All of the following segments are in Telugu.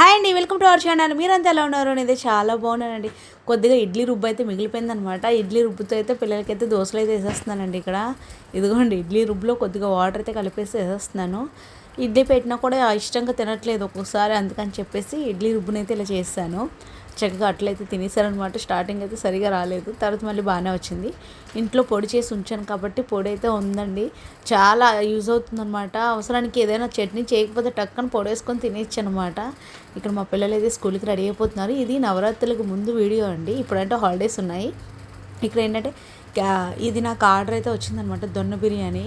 హాయ్ అండి వెల్కమ్ టు అవర్ ఛానల్. మీరంతా ఎలా ఉన్నారు? అనేది చాలా బాగున్నానండి. కొద్దిగా ఇడ్లీ రుబ్బు అయితే మిగిలిపోయిందనమాట ఇడ్లీ రుబ్బుతో అయితే పిల్లలకైతే దోశలు అయితే వేసేస్తున్నానండి ఇక్కడ. ఇదిగోండి ఇడ్లీ రుబ్బులో కొద్దిగా వాటర్ అయితే కలిపేసి వేసేస్తున్నాను. ఇడ్లీ పెట్టినా కూడా ఇష్టంగా తినట్లేదు ఒక్కొక్కసారి అందుకని చెప్పేసి ఇడ్లీ రుబ్బునైతే ఇలా చేస్తాను. చక్కగా అట్లయితే తినేసారనమాట స్టార్టింగ్ అయితే సరిగా రాలేదు. తర్వాత మళ్ళీ బాగానే వచ్చింది. ఇంట్లో పొడి చేసి ఉంచాను కాబట్టి పొడి అయితే ఉందండి. చాలా యూజ్ అవుతుందన్నమాట అవసరానికి ఏదైనా చట్నీ చేయకపోతే టక్కన పొడి వేసుకొని తినేచ్చు అనమాట ఇక్కడ మా పిల్లలు అయితే స్కూల్కి రెడీ అయిపోతున్నారు. ఇది నవరాత్రులకు ముందు వీడియో అండి. ఇప్పుడంటే హాలిడేస్ ఉన్నాయి. ఇక్కడ ఏంటంటే ఇది నాకు ఆర్డర్ అయితే వచ్చిందనమాట దొన్న బిర్యానీ.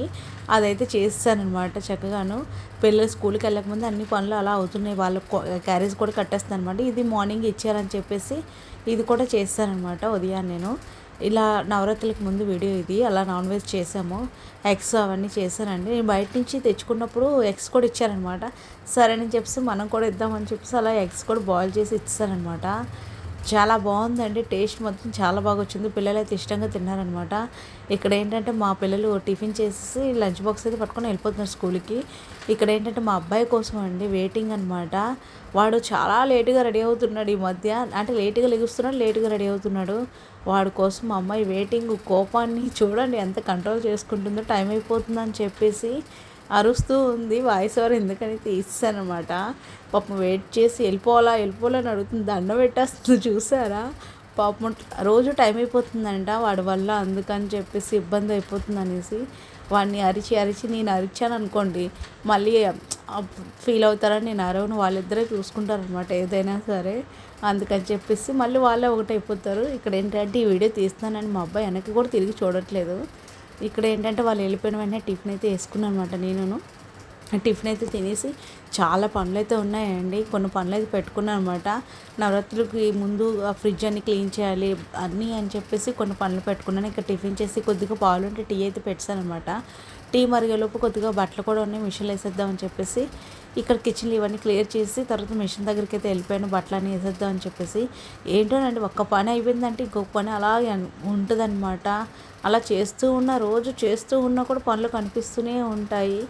అదైతే చేస్తానమాట చక్కగాను. పిల్లలు స్కూల్కి వెళ్ళకముందు అన్ని పనులు అలా అవుతున్నాయి. వాళ్ళ క్యారేజ్ కూడా కట్టేస్తాను అనమాట ఇది మార్నింగ్ ఇచ్చారని చెప్పేసి ఇది కూడా చేస్తానమాట ఉదయాన్నే నేను. ఇలా నవరాత్రులకు ముందు వీడియో ఇది. అలా నాన్ వెజ్ చేసాము. ఎగ్స్ అవన్నీ చేశానండి నేను బయట నుంచి తెచ్చుకున్నప్పుడు ఎగ్స్ కూడా ఇచ్చారనమాట. సరే అని చెప్పేసి మనం కూడా ఇద్దామని చెప్పేసి అలా ఎగ్స్ కూడా బాయిల్ చేసి ఇచ్చారనమాట చాలా బాగుందండి. టేస్ట్ మొత్తం చాలా బాగా వచ్చింది. పిల్లలు అయితే ఇష్టంగా తిన్నారనమాట. ఇక్కడ ఏంటంటే మా పిల్లలు టిఫిన్ చేసేసి లంచ్ బాక్స్ అయితే పట్టుకొని వెళ్ళిపోతున్నారు స్కూల్కి. ఇక్కడ ఏంటంటే మా అబ్బాయి కోసం అండి వెయిటింగ్ అనమాట వాడు చాలా లేటుగా రెడీ అవుతున్నాడు ఈ మధ్య. అంటే లేటుగా లెగుస్తున్నాడు లేటుగా రెడీ అవుతున్నాడు. వాడి కోసం మా అమ్మాయి వెయిటింగ్ కోపాన్ని చూడండి ఎంత కంట్రోల్ చేసుకుంటుందో టైం అయిపోతుందని చెప్పేసి అరుస్తూ ఉంది వాయిస్ ఓవర్ ఎందుకని తీస్తానమాట పాపం వెయిట్ చేసి వెళ్ళిపోవాలా వెళ్ళిపోవాలా అని అడుగుతుంది. దండ పెట్టేస్తుంది చూసారా? పాపం రోజు టైం అయిపోతుందంట వాడి వల్ల అందుకని చెప్పేసి ఇబ్బంది అయిపోతుంది అనేసి వాడిని అరిచి అరిచి నేను అరిచాను అనుకోండి మళ్ళీ ఫీల్ అవుతారని నేను అరవను వాళ్ళిద్దరే చూసుకుంటారనమాట ఏదైనా సరే. అందుకని చెప్పేసి మళ్ళీ వాళ్ళే ఒకటైపోతారు. ఇక్కడ ఏంటంటే ఈ వీడియో తీస్తానని మా అబ్బాయి వెనక్కి కూడా తిరిగి చూడట్లేదు. ఇక్కడ ఏంటంటే వాళ్ళు వెళ్ళిపోయిన వెంటనే టిఫిన్ అయితే వేసుకున్నాను అనమాట నేను టిఫిన్ అయితే తినేసి చాలా పనులు అయితే ఉన్నాయండి. కొన్ని పనులు అయితే పెట్టుకున్నాను అనమాట నవరాత్రులకి ముందు ఆ ఫ్రిడ్జ్ అన్ని క్లీన్ చేయాలి అన్నీ అని చెప్పేసి కొన్ని పనులు పెట్టుకున్నాను. ఇక్కడ టిఫిన్ చేసి కొద్దిగా పాలు ఉంటే టీ అయితే పెట్టాను అనమాట టీ మరిగేలోపు కొద్దిగా బట్టలు కూడా ఉన్నాయి మిషన్లో వేసేద్దామని చెప్పేసి. ఇక్కడ కిచెన్లు ఇవన్నీ క్లియర్ చేసి తర్వాత మిషన్ దగ్గరికి అయితే వెళ్ళిపోయాను బట్టలు అన్నీ వేసేద్దామని చెప్పేసి. ఏంటోనండి ఒక్క పని అయిపోయిందంటే ఇంకొక పని అలాగే ఉంటుందన్నమాట. అలా చేస్తూ ఉన్న రోజు చేస్తూ ఉన్నా కూడా పనులు కనిపిస్తూనే ఉంటాయి.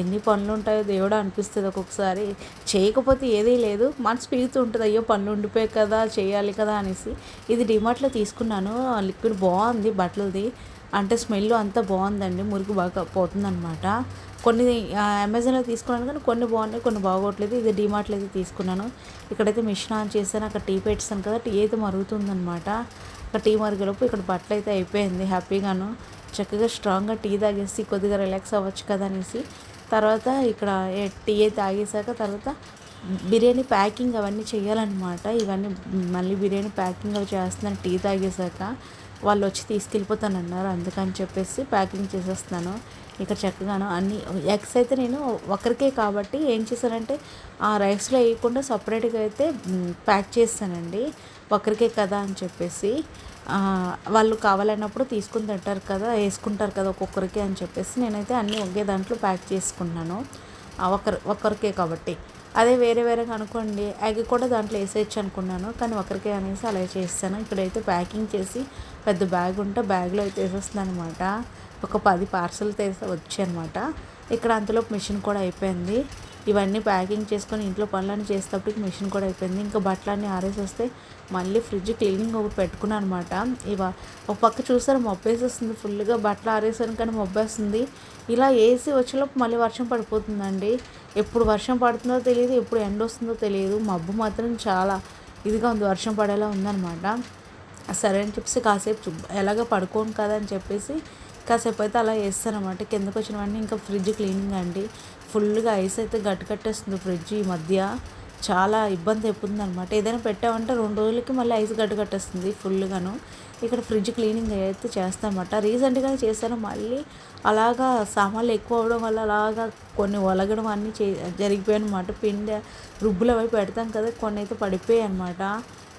ఎన్ని పనులు ఉంటాయో దేవుడు అనిపిస్తుంది ఒక్కొక్కసారి. చేయకపోతే ఏదీ లేదు. మనసు పీగుతూ ఉంటుంది అయ్యో పనులు ఉండిపోయాయి కదా చేయాలి కదా అనేసి. ఇది డిమార్ట్లో తీసుకున్నాను. లిక్విడ్ బాగుంది బట్టలది. అంటే స్మెల్ అంతా బాగుందండి. మురికి బాగా పోతుందన్నమాట. కొన్ని అమెజాన్లో తీసుకున్నాను కానీ కొన్ని బాగున్నాయి కొన్ని బాగోట్లేదు. ఇది డిమార్ట్లో అయితే తీసుకున్నాను. ఇక్కడైతే మిషన్ ఆన్ చేశాను. అక్కడ టీ పెట్టాను కదా టీ అయితే మరుగుతుందనమాట అక్కడ టీ మరిగేలోపు ఇక్కడ బట్టలు అయితే అయిపోయింది హ్యాపీగాను. చక్కగా స్ట్రాంగ్గా టీ తాగేసి కొద్దిగా రిలాక్స్ అవ్వచ్చు కదా అనేసి తర్వాత ఇక్కడ టీ తాగేసాక తర్వాత బిర్యానీ ప్యాకింగ్ అవన్నీ చేయాలన్నమాట. ఇవన్నీ మళ్ళీ బిర్యానీ ప్యాకింగ్ అవి చేస్తున్నాను టీ తాగేసాక వాళ్ళు వచ్చి తీసుకెళ్ళిపోతానన్నారు అందుకని చెప్పేసి ప్యాకింగ్ చేసేస్తున్నాను. ఇక్కడ చక్కగాను అన్ని ఎగ్స్ అయితే నేను ఒకరికే కాబట్టి ఏం చేశానంటే ఆ రైస్లో వేయకుండా సపరేట్గా అయితే ప్యాక్ చేస్తానండి. ఒకరికే కదా అని చెప్పేసి. వాళ్ళు కావాలన్నప్పుడు తీసుకుని తింటారు కదా వేసుకుంటారు కదా ఒక్కొక్కరికి అని చెప్పేసి నేనైతే అన్నీ ఒకే దాంట్లో ప్యాక్ చేసుకున్నాను. ఒకరు ఒకరికే కాబట్టి. అదే వేరే వేరే అనుకోండి అవి కూడా దాంట్లో వేసేయచ్చు అనుకున్నాను. కానీ ఒకరికే అనేసి అలా చేస్తాను ఇక్కడైతే ప్యాకింగ్ చేసి పెద్ద బ్యాగ్ ఉంటే బ్యాగ్లో అయితే వేసేస్తుంది అనమాట ఒక పది పార్సల్ తీసి వచ్చాయి అనమాట ఇక్కడ అంతలోపు మిషన్ కూడా అయిపోయింది. ఇవన్నీ ప్యాకింగ్ చేసుకొని ఇంట్లో పనులన్నీ చేసేటప్పటికి మిషన్ కూడా అయిపోయింది. ఇంకా బట్టలన్నీ ఆరేసి వస్తే మళ్ళీ ఫ్రిడ్జ్ క్లీనింగ్ ఒకటి పెట్టుకున్నాను అనమాట ఇవ ఒక పక్క చూసారు మొబ్బేసేస్తుంది ఫుల్గా బట్టలు ఆరేసాను కానీ మొబ్బేస్తుంది. ఇలా వేసి వచ్చేలోపు మళ్ళీ వర్షం పడిపోతుందండి. ఎప్పుడు వర్షం పడుతుందో తెలియదు ఎప్పుడు ఎండ వస్తుందో తెలియదు మబ్బు మాత్రం చాలా ఇదిగా ఉంది వర్షం పడేలా ఉందన్నమాట. సరే అని చెప్పేసి కాసేపు చూ- ఎలాగో పడుకోను కదా అని చెప్పేసి కాసేపు అయితే అలా వేస్తానమాట కిందకు వచ్చిన వెంటనే ఇంకా ఫ్రిడ్జ్ క్లీనింగ్ అండి. ఫుల్గా ఐస్ అయితే గట్టి కట్టేస్తుంది ఫ్రిడ్జ్ ఈ మధ్య. చాలా ఇబ్బంది అయిపోతుంది అనమాట ఏదైనా పెట్టామంటే రెండు రోజులకి మళ్ళీ ఐస్ గడ్డ కట్టేస్తుంది ఫుల్గాను ఇక్కడ ఫ్రిడ్జ్ క్లీనింగ్ అయితే చేస్తానమాట రీసెంట్గా చేశాను. మళ్ళీ అలాగా సామాన్లు ఎక్కువ అవడం వల్ల అలాగా కొన్ని ఒలగడం అన్నీ చే జరిగిపోయాయి అనమాట పిండి రుబ్బులు అవి పెడతాం కదా కొన్ని అయితే పడిపోయాయి అనమాట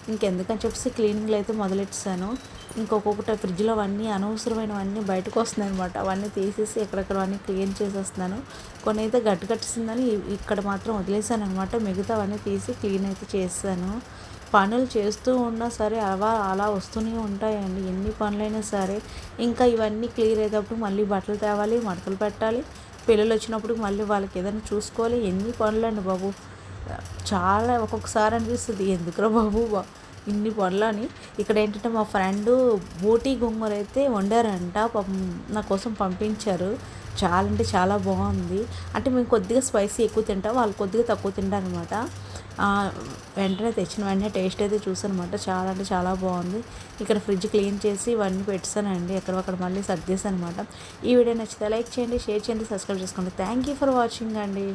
ఇంకెందుకని చెప్పేసి క్లీనింగ్లు అయితే మొదలెట్టాను ఇంకొకటి ఫ్రిడ్జ్లో అవన్నీ అనవసరమైనవన్నీ బయటకు వస్తున్నాయి అనమాట అవన్నీ తీసేసి ఎక్కడెక్కడ అన్నీ క్లీన్ చేసేస్తున్నాను. కొన్ని అయితే గట్టి కట్టిస్తుందని ఇక్కడ మాత్రం వదిలేసాను అనమాట మిగతా అవన్నీ తీసి క్లీన్ అయితే చేస్తాను పనులు చేస్తూ ఉన్నా సరే అలా అలా వస్తూనే ఉంటాయండి. ఎన్ని పనులైనా సరే ఇంకా ఇవన్నీ క్లియర్ అయ్యేటప్పుడు మళ్ళీ బట్టలు తేవాలి మడతలు పెట్టాలి. పిల్లలు వచ్చినప్పుడు మళ్ళీ వాళ్ళకి ఏదైనా చూసుకోవాలి. ఎన్ని పనులండి బాబు. చాలా ఒక్కొక్కసారి అనిపిస్తుంది ఎందుకురా బాబు? ఇన్ని పనులని. అని ఇక్కడ ఏంటంటే మా ఫ్రెండ్ బోటీ గోంగూర అయితే వండారంట పాపం నా కోసం పంపించారు. చాలా అంటే చాలా బాగుంది. అంటే మేము కొద్దిగా స్పైసీ ఎక్కువ తింటాం వాళ్ళు కొద్దిగా తక్కువ తింటారు అనమాట వెంటనే తెచ్చిన వెంటనే టేస్ట్ అయితే చూసానమాట చాలా అంటే చాలా బాగుంది. ఇక్కడ ఫ్రిడ్జ్ క్లీన్ చేసి ఇవన్నీ పెట్టానండి ఎక్కడొక్కడ మళ్ళీ సర్దేశాను అనమాట ఈ వీడియో నచ్చితే లైక్ చేయండి షేర్ చేయండి సబ్స్క్రైబ్ చేసుకోండి. థ్యాంక్ యూ ఫర్ వాచింగ్ అండి.